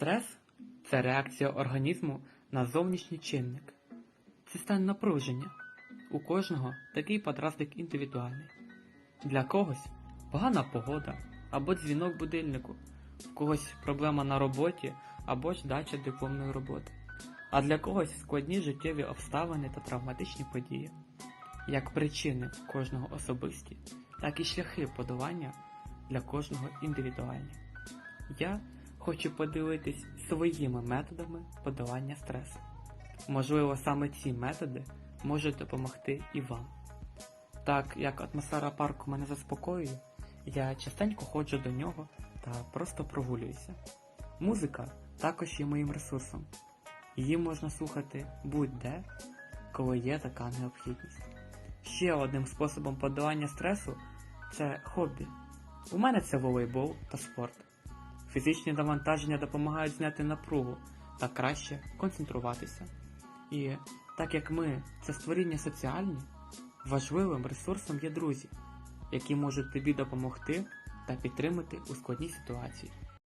Стрес це реакція організму на зовнішній чинник. Це стан напруження. У кожного такий подразник індивідуальний. Для когось погана погода або дзвінок будильнику, в когось проблема на роботі або ж дача дипломної роботи, а для когось складні життєві обставини та травматичні події. Як причини кожного особисті, так і шляхи подолання для кожного індивідуальні. Я хочу поділитись своїми методами подолання стресу. Можливо, саме ці методи можуть допомогти і вам. Так як атмосфера парку мене заспокоює, я частенько ходжу до нього та просто прогулююся. Музика також є моїм ресурсом. Її можна слухати будь-де, коли є така необхідність. Ще одним способом подолання стресу це хобі. У мене це волейбол та спорт. Фізичні навантаження допомагають зняти напругу та краще концентруватися. І так як ми це створіння соціальні, важливим ресурсом є друзі, які можуть тобі допомогти та підтримати у складній ситуації.